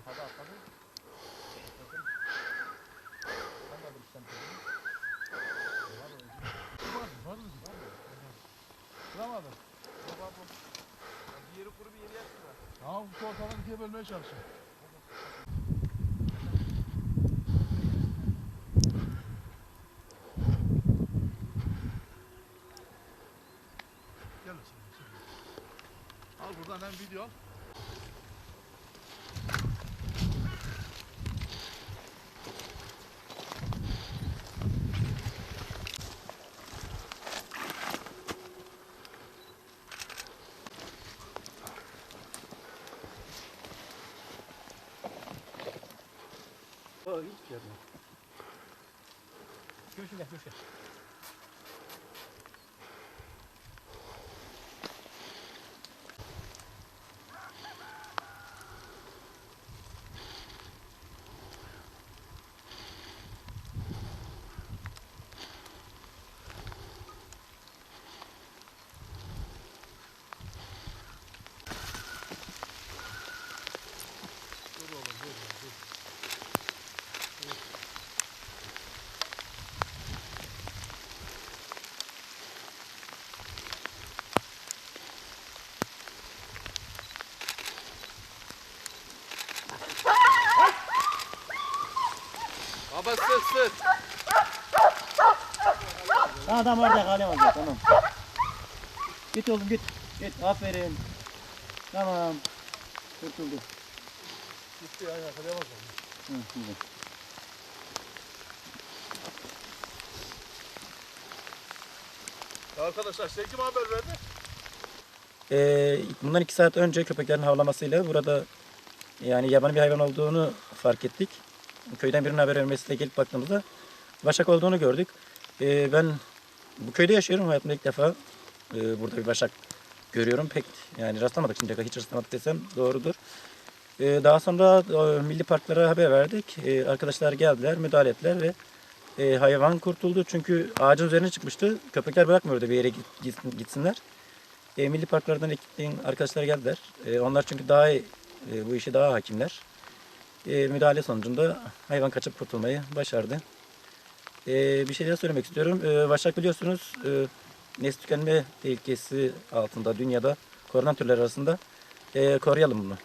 atladı. Ben de bir Bulamadım. Yeri kuru bir yeri yaksın. Tamam bu ortadan ikiye bölmeye çalışıyorum. Gel. Al buradan hem video al. pas vite. Que je vais, je cherche. Baba sık sık. Adam orada kalem tamam. Git oğlum git. Git aferin. Tamam. Kurtuldu. Gitti ya yakalayamaz onu. Hı, güzel. Arkadaşlar size kim haber verdi? Ee, bundan iki saat önce köpeklerin havlamasıyla burada yani yaban bir hayvan olduğunu fark ettik. Köyden birinin haber vermesiyle gelip baktığımızda başak olduğunu gördük. Ee, ben bu köyde yaşıyorum. Hayatımda ilk defa e, burada bir başak görüyorum. Pek yani rastlamadık şimdiye kadar hiç rastlamadık desem doğrudur. Ee, daha sonra e, milli parklara haber verdik. Ee, arkadaşlar geldiler, müdahale ettiler ve e, hayvan kurtuldu. Çünkü ağacın üzerine çıkmıştı. Köpekler bırakmıyordu bir yere git- gitsin- gitsinler. E, milli parklardan ekipten arkadaşlar geldiler. E, onlar çünkü daha iyi, e, bu işe daha hakimler. E, müdahale sonucunda hayvan kaçıp kurtulmayı başardı. E, bir şey daha söylemek istiyorum. E, Vaşak biliyorsunuz e, nesli tükenme tehlikesi altında dünyada korunan türler arasında. E, koruyalım bunu.